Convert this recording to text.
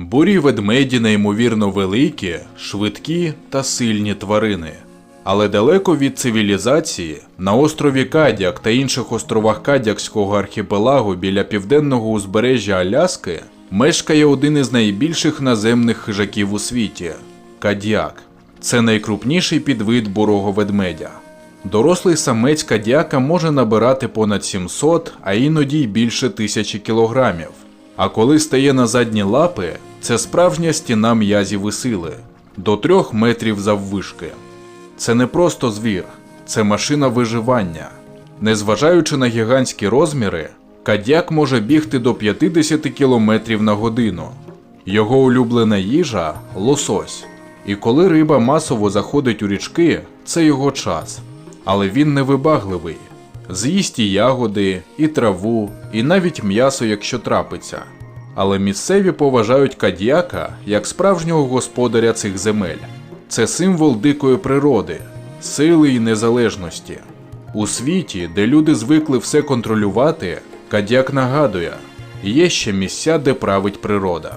Бурі ведмеді неймовірно великі, швидкі та сильні тварини. Але далеко від цивілізації, на острові Кадяк та інших островах Кадякського архіпелагу біля південного узбережжя Аляски мешкає один із найбільших наземних хижаків у світі кадяк. Це найкрупніший підвид бурого ведмедя. Дорослий самець кадяка може набирати понад 700, а іноді й більше тисячі кілограмів. А коли стає на задні лапи, це справжня стіна м'язів і сили до трьох метрів заввишки. Це не просто звір, це машина виживання. Незважаючи на гігантські розміри, кадяк може бігти до 50 км на годину. Його улюблена їжа лосось. І коли риба масово заходить у річки, це його час. Але він невибагливий. З'їсть і ягоди, і траву, і навіть м'ясо, якщо трапиться. Але місцеві поважають кадіака як справжнього господаря цих земель. Це символ дикої природи, сили і незалежності. У світі, де люди звикли все контролювати, кадяк нагадує, є ще місця, де править природа.